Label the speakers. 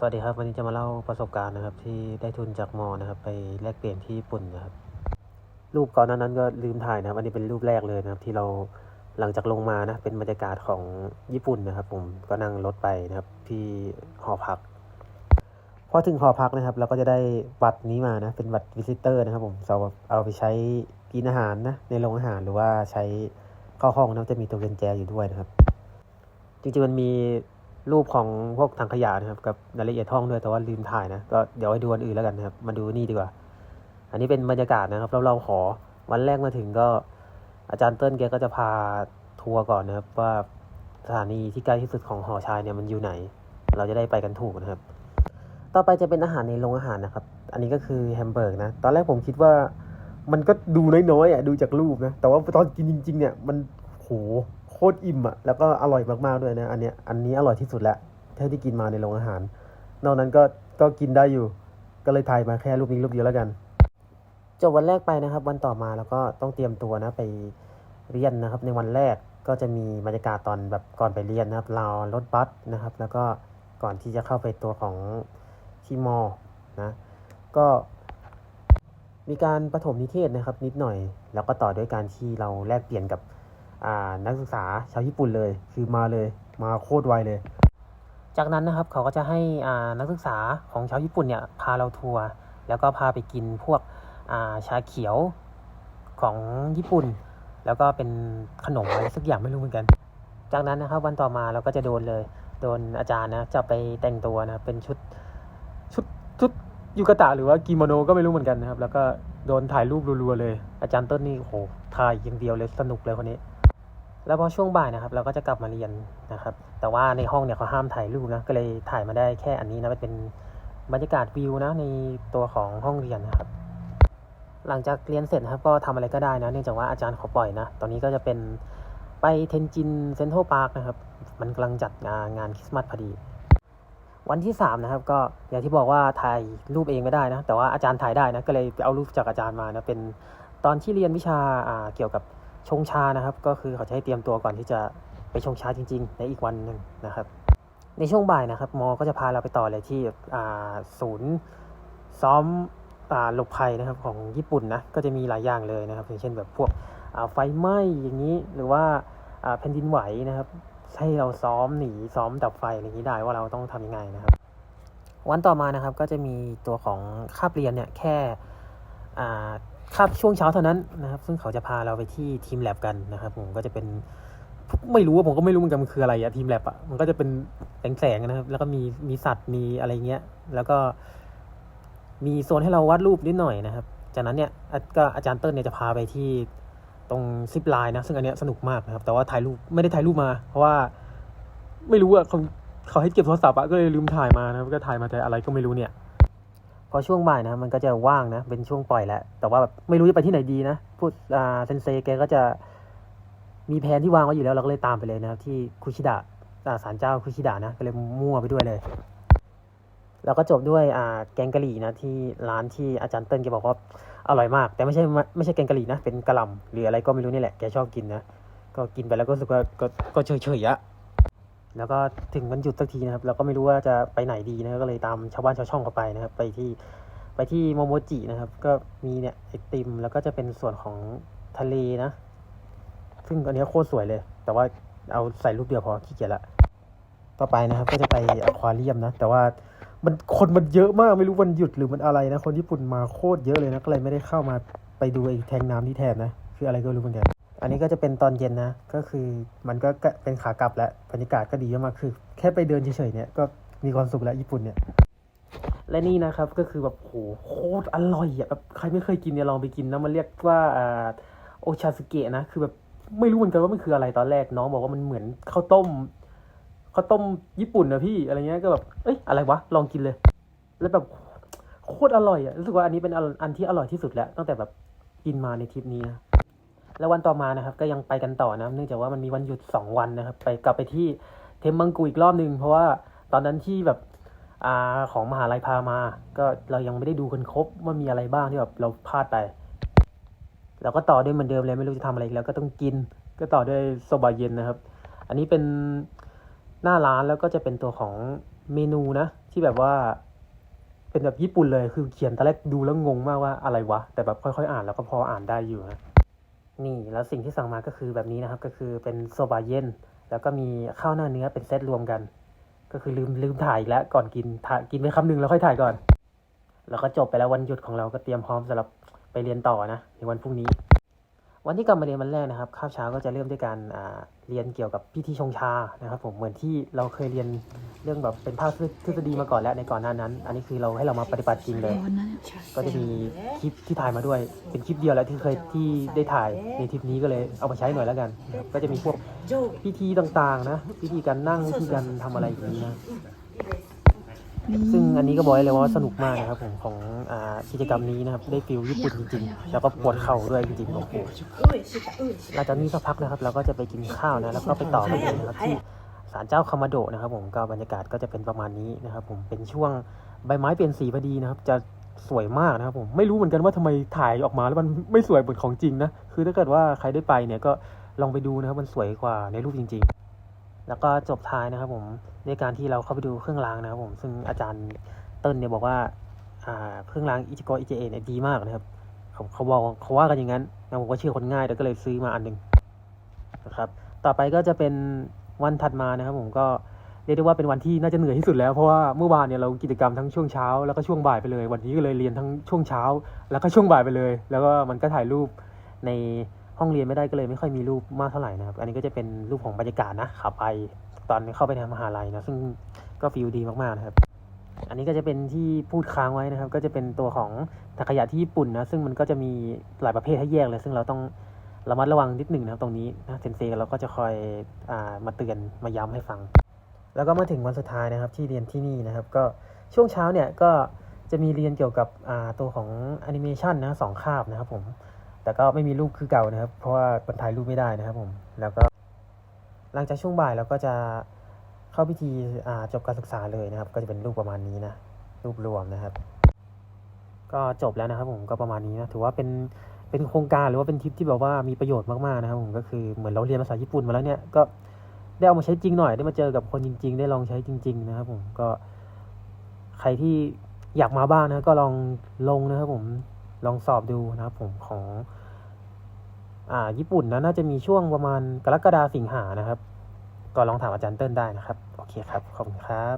Speaker 1: สวัสดีครับวันนี้จะมาเล่าประสบการณ์นะครับ ที่ได้ทุนจากมอนะครับ ไปแลกเปลี่ยนที่ญี่ปุ่นนะครับ รูปก่อนหนานั้นก็ลืมถ่ายนะครับอันนี้เป็นรูปแรกเลยนะครับ ที่เราหลังจากลงมานะเป็นบรรยากาศของญี่ปุ่นนะครับ ผมก็นั่งรถไปนะครับที่หอพักพอถึงหอพักนะครับ เราก็จะได้บัตรนี้มานะ เป็นบัตรวิสิเตอร์นะครับ ผมเราเอาไปใช้กินอาหารนะในโรงอาหารหรือว่าใช้เข้าห้องนะจะมีตัวกุญแจอยู่ด้วยนะครับ จริงๆมันมี รูปของพวกถังขยะนะครับกับรายละเอียดห้องด้วยแต่ว่าลืมถ่ายนะก็เดี๋ยวไปดูอันอื่นแล้วกันนะครับ มาดูนี่ดีกว่า อันนี้เป็นบรรยากาศนะครับเราเราขอวันแรกมาถึงก็ อาจารย์เติ้ลแกก็จะพาทัวร์ก่อนนะครับ ว่าสถานีที่ใกล้ที่สุดของหอชายเนี่ยมันอยู่ไหน เราจะได้ไปกันถูกนะครับ ต่อไปจะเป็นอาหารในโรงอาหารนะครับ อันนี้ก็คือแฮมเบอร์กนะตอนแรกผมคิดว่ามันก็ดูน้อยๆอะดูจากรูปนะแต่ว่าตอนกินจริง ๆ เนี่ยมันโห คตรอิ่มอะแล้วก็อร่อยมากๆด้วยนะ อันเนี้ยอันนี้อร่อยที่สุดแล้วเท่าที่กินมาในโรงอาหาร นอกนั้นก็ก็กินได้อยู่ ก็เลยถ่ายมาแค่รูปนี้รูปเดียวแล้วกัน จบวันแรกไปนะครับ วันต่อมาแล้วก็ต้องเตรียมตัวนะไปเรียนนะครับ ในวันแรกก็จะมีบรรยากาศตอนแบบก่อนไปเรียนนะครับเรอรถบัสนะครับ แล้วก็ก่อนที่จะเข้าไปตัวของที่มอนะก็มีการประถมนิเทศนะครับนิดหน่อย แล้วก็ต่อด้วยการที่เราแลกเปลี่ยนกับ นักศึกษาชาวญี่ปุ่นเลย คือมาเลยมาโคตรไวเลย จากนั้นนะครับเขาก็จะให้านักศึกษาของชาวญี่ปุ่นเนี่ยพาเราทัวร์แล้วก็พาไปกินพวกาชาเขียวของญี่ปุ่น แล้วก็เป็นขนมอะไรสักอย่างไม่รู้เหมือนกัน จากนั้นนะครับวันต่อมาเราก็จะโดนเลย โดนอาจารย์นะจะไปแต่งตัวนะเป็นชุดชุดชุดยูกะตะหรือว่ากิโมโนก็ไม่รู้เหมือนกันนะครับ แล้วก็โดนถ่ายรูปรัวๆเลย อาจารย์ต้นนี่โอ้โหถ่ายอย่างเดียวเลยสนุกเลยคนนี้ แล้วพอช่วงบ่ายนะครับเราก็จะกลับมาเรียนนะครับ แต่ว่าในห้องเนี่ยเขาห้ามถ่ายรูปนะก็เลยถ่ายมาได้แค่อันนี้นะเป็นบรรยากาศวิวนะในตัวของห้องเรียนนะครับ หลังจากเรียนเสร็จนะครับก็ทำอะไรก็ได้นะเนื่องจากว่าอาจารย์เขอปล่อยนะ ตอนนี้ก็จะเป็นไปเทนจินเซ็นทรัลพาร์คนะครับ มันกำลังจัดงานงานคริสต์มาสพอดี วันที่3นะครับก็อย่างที่บอกว่าถ่ายรูปเองไม่ได้นะ แต่ว่าอาจารย์ถ่ายได้นะก็เลยเอารูปจากอาจารย์มานะเป็นตอนที่เรียนวิชาเกี่ยวกับ ชงชานะครับ ก็คือเขาจะให้เตรียมตัวก่อนที่จะไปชงชาจริง ๆ ในอีกวันหนึ่งนะครับ ในช่วงบ่ายนะครับมอก็จะพาเราไปต่อเลยที่ศูนย์ซ้อมหลบภัยนะครับของญี่ปุ่นนะก็จะมีหลายอย่างเลยนะครับอย่างเช่นแบบพวกไฟไหม้อย่างนี้หรือว่าแผ่นดินไหวนะครับให้เราซ้อมหนีซ้อมดับไฟอะไรอย่างนี้ได้ว่าเราต้องทำยังไงนะครับ วันต่อมานะครับก็จะมีตัวของคาบเรียนเนี่ยแค่ คาบช่วงเช้าเท่านั้นนะครับ ซึ่งเขาจะพาเราไปที่ทีมแลบกันนะครับ ผมก็จะเป็นไม่รู้ว่าผมก็ไม่รู้เหมือนกันมันคืออะไรอะทีมแลบอะมันก็จะเป็นแสงๆนะครับ แล้วก็มีมีสัตว์มีอะไรเงี้ย แล้วก็ มีโซนให้เราวาดรูปนิดหน่อยนะครับ จากนั้นเนี่ยก็อาจารย์เติ้ลเนี่ยจะพาไปที่ตรงซิปไลน์นะ ซึ่งอันเนี้ยสนุกมากนะครับ แต่ว่าถ่ายรูปไม่ได้ถ่ายรูปมา เพราะว่าไม่รู้อะเขาเขาให้เก็บโทรศัพท์อะก็เลยลืมถ่ายมานะก็ถ่ายมาแต่อะไรก็ไม่รู้เนี่ย พอช่วงบ่ายนะมันก็จะว่างนะ เป็นช่วงปล่อยแล้ว แต่ว่าแบบไม่รู้จะไปที่ไหนดีนะ พูดอ่าเซนเซแกก็จะมีแผนที่วางไว้อยู่แล้วเราก็เลยตามไปเลยนะครับที่คุชิดะอ่าศาลเจ้าคุชิดะนะก็เลยมั่วไปด้วยเลยแล้วก็จบด้วยอ่าแกงกะหรี่นะที่ร้านที่อาจารย์เติ้ลแกบอกว่าอร่อยมาก แต่ไม่ใช่ไม่ใช่แกงกะหรี่นะเป็นกะหล่ำหรืออะไรก็ไม่รู้นี่แหละแกชอบกินนะก็กินไปแล้วก็รู้สึกว่าก็ก็เฉยๆอะ แล้วก็ถึงวันหยุดสักทีนะครับ เราก็ไม่รู้ว่าจะไปไหนดีนะก็เลยตามชาวบ้านชาวช่องเข้าไปนะครับ ไปที่ไปที่โมโมจินะครับ ก็มีเนี่ยไอติม แล้วก็จะเป็นส่วนของทะเลนะ ซึ่งอันนี้โคตรสวยเลย แต่ว่าเอาใส่รูปเดียวพอขี้เกียจละต่อไปนะครับ ก็จะไปอควาเรียมนะ แต่ว่ามันคนมันเยอะมากไม่รู้วันหยุดหรือมันอะไรนะ คนญี่ปุ่นมาโคตรเยอะเลยนะก็เลยไม่ได้เข้ามาไปดูไอ้แทงน้ำที่แทนนะ คืออะไรก็รู้เหมือนกัน อันนี้ก็จะเป็นตอนเย็นนะ ก็คือมันก็เป็นขากลับแล้วบรรยากาศก็ดีมากคือ แค่ไปเดินเฉยๆเนี่ยก็มีความสุขแล้วญี่ปุ่นเนี่ย และนี่นะครับก็คือแบบโหโคตรอร่อยอะแบบใครไม่เคยกินเนี่ยลองไปกินนะมันเรียกว่าโอชาสเกะนะ คือแบบไม่รู้เหมือนกันว่ามันคืออะไรตอนแรกน้องบอกว่ามันเหมือนข้าวต้มข้าวต้มญี่ปุ่นนะพี่อะไรเงี้ยก็แบบเอ้ยอะไรวะลองกินเลย แล้วแบบโคตรอร่อยอะรู้สึกว่าอันนี้เป็นอันอันที่อร่อยที่สุดแล้วตั้งแต่แบบกินมาในทริปนี้นะ แล้ววันต่อมานะครับก็ยังไปกันต่อนะเนื่องจากว่ามันมีวันหยุดสองวันนะครับ ไปกลับไปที่เทมมังกูอีกรอบหนึ่งเพราะว่าตอนนั้นที่แบบอาของมหาลัยพามา ก็เรายังไม่ได้ดูกันครบว่ามีอะไรบ้างที่แบบเราพลาดไปเราก็ต่อด้วยเหมือนเดิมเลยไม่รู้จะทำอะไรแล้วก็ต้องกิน ก็ต่อด้วยโซบะเย็นนะครับ อันนี้เป็นหน้าร้านแล้วก็จะเป็นตัวของเมนูนะ ที่แบบว่าเป็นแบบญี่ปุ่นเลยคือเขียนตอนแรกดูแล้วงงมากว่าอะไรวะ แต่แบบค่อยๆ อ่านแล้วก็พออ่านได้อยู่นะ นี่แล้วสิ่งที่สั่งมาก็คือแบบนี้นะครับ ก็คือเป็นโซบะเย็น แล้วก็มีข้าวหน้าเนื้อเป็นเซตรวมกัน ก็คือลืมลืมถ่ายอีกแล้วก่อนกินถ่ายกินไปคำหนึ่งแล้วค่อยถ่ายก่อน แล้วก็จบไปแล้ววันหยุดของเราก็เตรียมพร้อมสำหรับไปเรียนต่อนะในวันพรุ่งนี้ วันที่กลับมาเรียนวันแรกนะครับข้าวเช้าก็จะเริ่มด้วยการเรียนเกี่ยวกับพิธีชงชานะครับผมเหมือนที่เราเคยเรียนเรื่องแบบเป็นภาคทฤษฎีมาก่อนแล้วในก่อนหน้านั้น อันนี้คือเราให้เรามาปฏิบัติจริงเลย ก็จะมีคลิปที่ถ่ายมาด้วย เป็นคลิปเดียวแล้วที่เคยที่ได้ถ่ายในทริปนี้ก็เลยเอามาใช้หน่อยแล้วกัน ก็จะมีพวกพิธีต่างๆนะพิธีการนั่งพิธีการทำอะไรอย่างนี้นะ ซึ่งอันนี้ก็บอกเลยว่าสนุกมากนะครับผมของอ่ากิจกรรมนี้นะครับได้ฟิลญี่ปุ่นจริงๆ แล้วก็ปวดเข่าด้วยจริงๆโอ้โหหลังจากนี้สักพักนะครับ เราก็จะไปกินข้าวนะแล้วก็ไปต่อกันเลยนะครับที่ศาลเจ้าคามาโดะนะครับ ผมก็บรรยากาศก็จะเป็นประมาณนี้นะครับ ผมเป็นช่วงใบไม้เปลี่ยนสีพอดีนะครับ จะสวยมากนะครับผมไม่รู้เหมือนกันว่าทำไมถ่ายออกมาแล้วมันไม่สวยเหมือนของจริงนะคือถ้าเกิดว่าใครได้ไปเนี่ยก็ลองไปดูนะครับมันสวยกว่าในรูปจริง ๆ แล้วก็จบท้ายนะครับผมในการที่เราเข้าไปดูเครื่องรางนะครับผมซึ่งอาจารย์เติ้ลเนี่ยบอกว่าเครื่องรางอิจิโกอิจิเอเนี่ยดีมากนะครับเขาเขาบอกเขาว่ากันอย่างนั้นนะผมก็เชื่อคนง่ายแต่ก็เลยซื้อมาอันหนึ่งนะครับต่อไปก็จะเป็นวันถัดมานะครับ ผมก็เรียกได้ว่าเป็นวันที่น่าจะเหนื่อยที่สุดแล้วเพราะว่าเมื่อวานเนี่ยเรากิจกรรมทั้งช่วงเช้าแล้วก็ช่วงบ่ายไปเลย วันนี้ก็เลยเรียนทั้งช่วงเช้า แล้วก็ช่วงบ่ายไปเลย แล้วก็มันก็ถ่ายรูปใน ห้องเรียนไม่ได้ก็เลยไม่ค่อยมีรูปมากเท่าไหร่นะครับ อันนี้ก็จะเป็นรูปของบรรยากาศนะขับไปตอนเข้าไปในมหาลัยนะซึ่งก็ฟีลดีมากๆนะครับ อันนี้ก็จะเป็นที่พูดค้างไว้นะครับ ก็จะเป็นตัวของถังขยะที่ญี่ปุ่นนะซึ่งมันก็จะมีหลายประเภทให้แยกเลย ซึ่งเราต้องระมัดระวังนิดหนึ่งนะครับตรงนี้นะเซนเซเราก็จะคอยอามาเตือนมาย้ำให้ฟัง แล้วก็มาถึงวันสุดท้ายนะครับที่เรียนที่นี่นะครับ ก็ช่วงเช้าเนี่ยก็จะมีเรียนเกี่ยวกับอ่าตัวของแอนิเมชันนะสองคาบนะครับผม แต่ก็ไม่มีรูปคือเก่านะครับ เพราะว่ามันถ่ายรูปไม่ได้นะครับผม แล้วก็ หลังจากช่วงบ่ายเราก็จะเข้าพิธีจบการศึกษาเลยนะครับ ก็จะเป็นรูปประมาณนี้นะ รูปรวมนะครับ ก็จบแล้วนะครับผมก็ประมาณนี้นะถือว่าเป็นเป็นโครงการหรือว่าเป็นทริปที่แบบว่ามีประโยชน์มากๆนะครับผมก็คือเหมือนเราเรียนภาษาญี่ปุ่นมาแล้วเนี่ยก็ได้เอามาใช้จริงหน่อยได้มาเจอกับคนจริง ๆ ได้ลองใช้จริง ๆ นะครับ ผมก็ใครที่อยากมาบ้างนะก็ลองลงนะครับผมลองสอบดูนะครับผมของ อ่าญี่ปุ่นนะน่าจะมีช่วงประมาณกรกฎาสิงหานะครับ ก็ลองถามอาจารย์เติ้ลได้นะครับ โอเคครับ ขอบคุณครับ